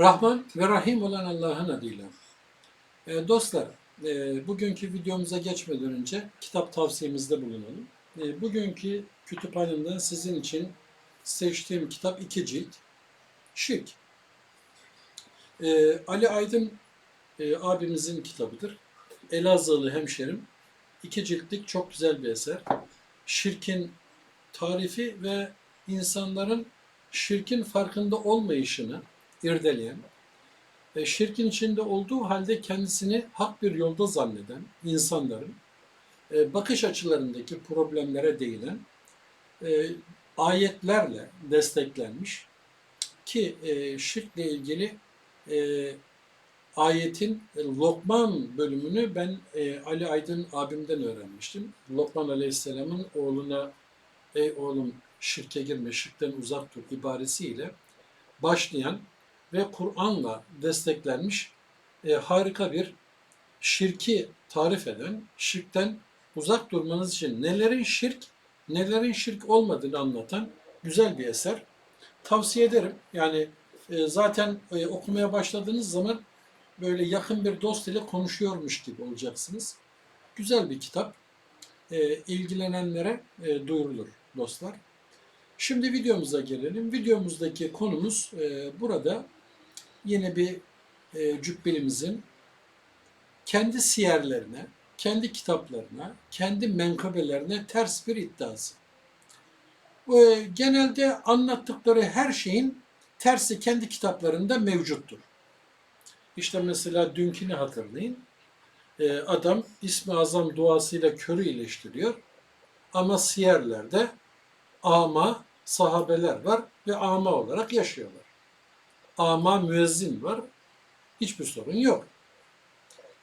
Rahman ve Rahim olan Allah'ın adıyla. E, dostlar, e, bugünkü videomuza geçmeden önce kitap tavsiyemizde bulunalım. E, bugünkü kütüphanemden sizin için seçtiğim kitap iki cilt. Şirk. E, Ali Aydın e, abimizin kitabıdır. Elazığlı hemşerim. İki ciltlik çok güzel bir eser. Şirkin tarifi ve insanların şirkin farkında olmayışını irdeleyen, e, şirkin içinde olduğu halde kendisini hak bir yolda zanneden insanların e, bakış açılarındaki problemlere değinen e, ayetlerle desteklenmiş ki e, şirkle ilgili e, ayetin e, Lokman bölümünü ben e, Ali Aydın abimden öğrenmiştim. Lokman Aleyhisselam'ın oğluna ey oğlum şirke girme, şirkten uzak dur ibaresiyle başlayan ve Kur'an'la desteklenmiş e, harika bir şirki tarif eden, şirkten uzak durmanız için nelerin şirk, nelerin şirk olmadığını anlatan güzel bir eser. Tavsiye ederim. Yani e, zaten e, okumaya başladığınız zaman böyle yakın bir dost ile konuşuyormuş gibi olacaksınız. Güzel bir kitap. E, ilgilenenlere e, duyurulur dostlar. Şimdi videomuza gelelim. Videomuzdaki konumuz e, burada yine bir e, cübbelimizin kendi siyerlerine, kendi kitaplarına, kendi menkabelerine ters bir iddiası. E, genelde anlattıkları her şeyin tersi kendi kitaplarında mevcuttur. İşte mesela dünkini hatırlayın. E, adam İsmi Azam duasıyla körü iyileştiriyor. Ama siyerlerde ama sahabeler var ve ama olarak yaşıyorlar. Ama müezzin var. Hiçbir sorun yok.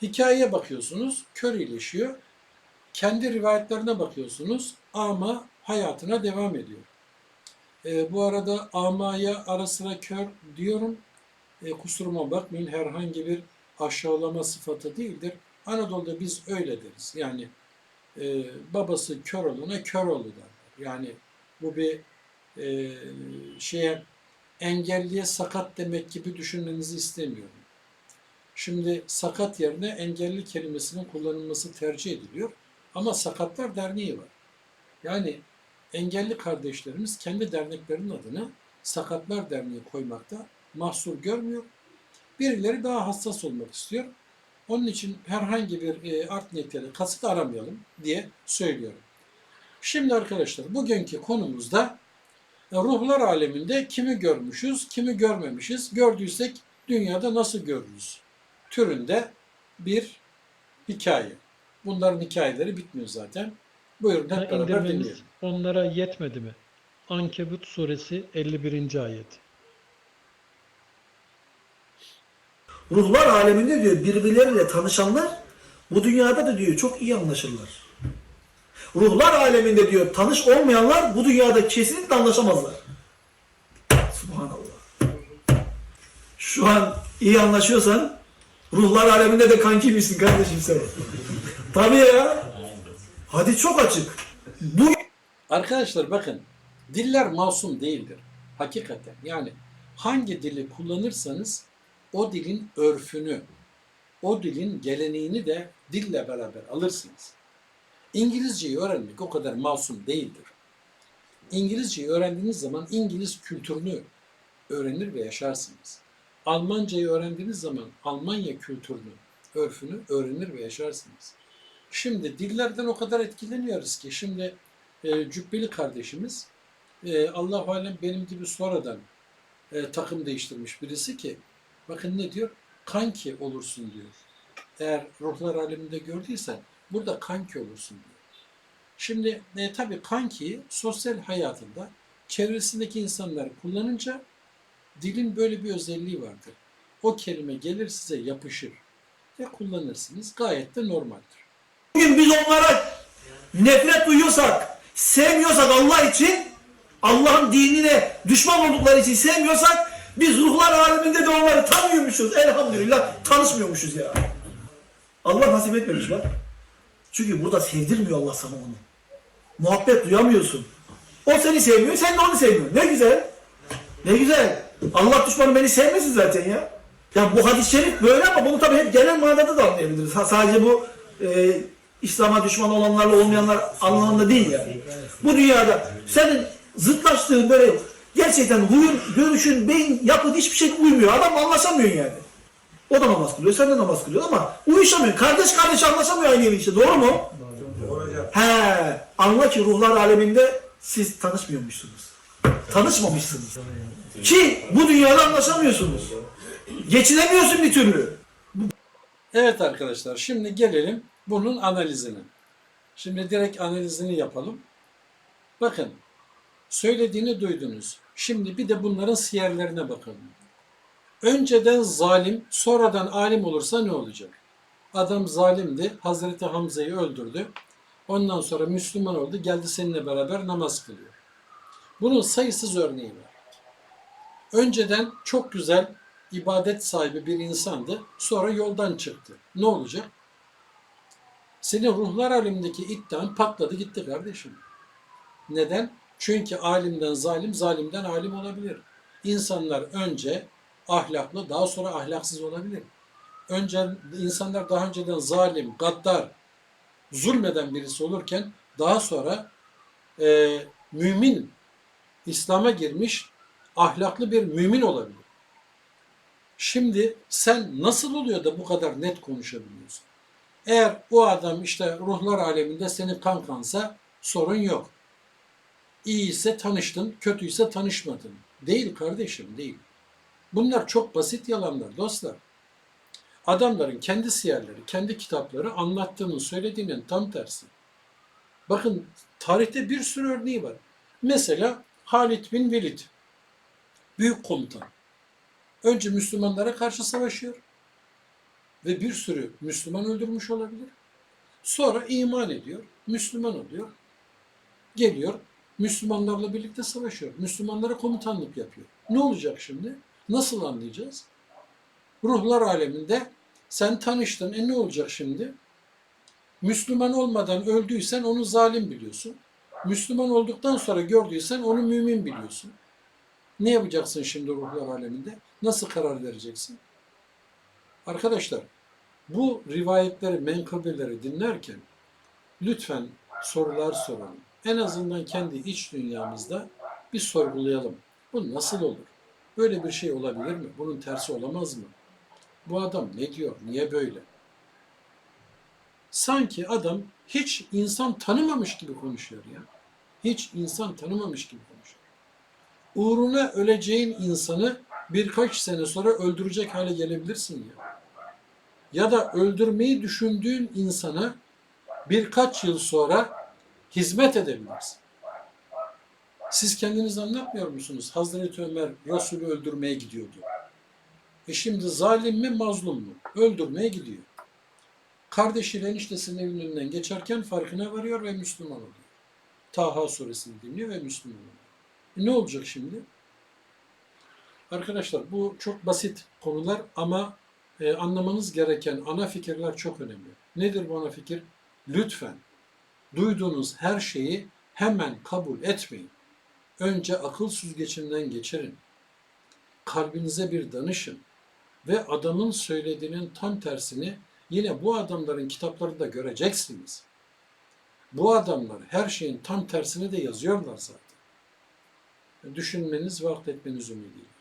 Hikayeye bakıyorsunuz, kör iyileşiyor. Kendi rivayetlerine bakıyorsunuz, ama hayatına devam ediyor. E, bu arada amaya ara sıra kör diyorum. E, kusuruma bakmayın herhangi bir aşağılama sıfatı değildir. Anadolu'da biz öyle deriz. Yani e, babası kör olana kör oldu derler. Yani bu bir e, şeye engelliye sakat demek gibi düşünmenizi istemiyorum. Şimdi sakat yerine engelli kelimesinin kullanılması tercih ediliyor. Ama Sakatlar Derneği var. Yani engelli kardeşlerimiz kendi derneklerinin adını Sakatlar Derneği koymakta mahsur görmüyor. Birileri daha hassas olmak istiyor. Onun için herhangi bir e, art niyetleri kasıt aramayalım diye söylüyorum. Şimdi arkadaşlar bugünkü konumuzda ruhlar aleminde kimi görmüşüz, kimi görmemişiz, gördüysek dünyada nasıl görürüz türünde bir hikaye. Bunların hikayeleri bitmiyor zaten. Buyurun hep beraber indirmemiz dinleyelim. onlara yetmedi mi? Ankebut suresi 51. ayet. Ruhlar aleminde diyor birbirleriyle tanışanlar bu dünyada da diyor çok iyi anlaşırlar. Ruhlar aleminde diyor tanış olmayanlar bu dünyada kesinlikle anlaşamazlar. Subhanallah. Şu an iyi anlaşıyorsan ruhlar aleminde de kanki misin kardeşim sen? Tabii ya. Hadi çok açık. Bu Arkadaşlar bakın diller masum değildir. Hakikaten yani hangi dili kullanırsanız o dilin örfünü, o dilin geleneğini de dille beraber alırsınız. İngilizceyi öğrenmek o kadar masum değildir. İngilizceyi öğrendiğiniz zaman İngiliz kültürünü öğrenir ve yaşarsınız. Almancayı öğrendiğiniz zaman Almanya kültürünü, örfünü öğrenir ve yaşarsınız. Şimdi dillerden o kadar etkileniyoruz ki şimdi e, Cübbeli kardeşimiz e, Allah alem benim gibi sonradan e, takım değiştirmiş birisi ki bakın ne diyor? Kanki olursun diyor. Eğer ruhlar aleminde gördüysen burada kanki olursun diyor. Şimdi e, tabii kanki sosyal hayatında çevresindeki insanlar kullanınca dilin böyle bir özelliği vardır. O kelime gelir size yapışır ve kullanırsınız. Gayet de normaldir. Bugün biz onlara nefret duyuyorsak, sevmiyorsak Allah için, Allah'ın dinine düşman oldukları için sevmiyorsak, biz ruhlar aleminde de onları tanımıyormuşuz. Elhamdülillah tanışmıyormuşuz ya. Allah nasip etmemiş bak. Çünkü burada sevdirmiyor Allah sana onu. Muhabbet duyamıyorsun. O seni sevmiyor, sen de onu sevmiyorsun. Ne güzel. Ne güzel. Allah düşmanı beni sevmesin zaten ya. Ya bu hadis-i şerif böyle ama bunu tabii hep genel manada da anlayabiliriz. Ha, sadece bu e, İslam'a düşman olanlarla olmayanlar anlamında değil yani. Bu dünyada senin zıtlaştığın böyle gerçekten huyun, görüşün, beyin, yapın hiçbir şey uymuyor. Adam anlaşamıyor yani. O da namaz kılıyor, sen de namaz kılıyorsun ama uyuşamıyor. Kardeş kardeş anlaşamıyor aynı evin içinde. Doğru mu? He, anla ki ruhlar aleminde siz tanışmıyormuşsunuz. Tanışmamışsınız. Ki bu dünyada anlaşamıyorsunuz. Geçinemiyorsun bir türlü. Evet arkadaşlar şimdi gelelim bunun analizine. Şimdi direkt analizini yapalım. Bakın söylediğini duydunuz. Şimdi bir de bunların siyerlerine bakalım. Önceden zalim, sonradan alim olursa ne olacak? Adam zalimdi, Hazreti Hamza'yı öldürdü. Ondan sonra Müslüman oldu, geldi seninle beraber namaz kılıyor. Bunun sayısız örneği var. Önceden çok güzel ibadet sahibi bir insandı. Sonra yoldan çıktı. Ne olacak? Senin ruhlar alemindeki iddian patladı gitti kardeşim. Neden? Çünkü alimden zalim, zalimden alim olabilir. İnsanlar önce ahlaklı, daha sonra ahlaksız olabilir. Önce insanlar daha önceden zalim, gaddar, zulmeden birisi olurken daha sonra e, mümin, İslam'a girmiş ahlaklı bir mümin olabilir. Şimdi sen nasıl oluyor da bu kadar net konuşabiliyorsun? Eğer o adam işte ruhlar aleminde senin kankansa sorun yok. İyi ise tanıştın, kötüyse tanışmadın. Değil kardeşim, değil. Bunlar çok basit yalanlar dostlar. Adamların kendi siyerleri, kendi kitapları anlattığının, söylediğinin tam tersi. Bakın tarihte bir sürü örneği var. Mesela Halid bin Velid, büyük komutan. Önce Müslümanlara karşı savaşıyor ve bir sürü Müslüman öldürmüş olabilir. Sonra iman ediyor, Müslüman oluyor. Geliyor, Müslümanlarla birlikte savaşıyor. Müslümanlara komutanlık yapıyor. Ne olacak şimdi? Nasıl anlayacağız? Ruhlar aleminde sen tanıştın. E ne olacak şimdi? Müslüman olmadan öldüysen onu zalim biliyorsun. Müslüman olduktan sonra gördüysen onu mümin biliyorsun. Ne yapacaksın şimdi ruhlar aleminde? Nasıl karar vereceksin? Arkadaşlar, bu rivayetleri, menkıbeleri dinlerken lütfen sorular soralım. En azından kendi iç dünyamızda bir sorgulayalım. Bu nasıl olur? Böyle bir şey olabilir mi? Bunun tersi olamaz mı? Bu adam ne diyor? Niye böyle? Sanki adam hiç insan tanımamış gibi konuşuyor ya. Hiç insan tanımamış gibi konuşuyor. Uğruna öleceğin insanı birkaç sene sonra öldürecek hale gelebilirsin ya. Ya da öldürmeyi düşündüğün insana birkaç yıl sonra hizmet edebilirsin. Siz kendiniz anlatmıyor musunuz? Hazreti Ömer Resulü öldürmeye gidiyordu. E şimdi zalim mi mazlum mu? Öldürmeye gidiyor. Kardeşiyle eniştesinin evinin önünden geçerken farkına varıyor ve Müslüman oluyor. Taha suresini dinliyor ve Müslüman oluyor. E ne olacak şimdi? Arkadaşlar bu çok basit konular ama e, anlamanız gereken ana fikirler çok önemli. Nedir bu ana fikir? Lütfen duyduğunuz her şeyi hemen kabul etmeyin. Önce akıl süzgecinden geçirin. Kalbinize bir danışın ve adamın söylediğinin tam tersini yine bu adamların kitaplarında göreceksiniz. Bu adamlar her şeyin tam tersini de yazıyorlar zaten. Düşünmeniz ve akletmeniz ümidiyle.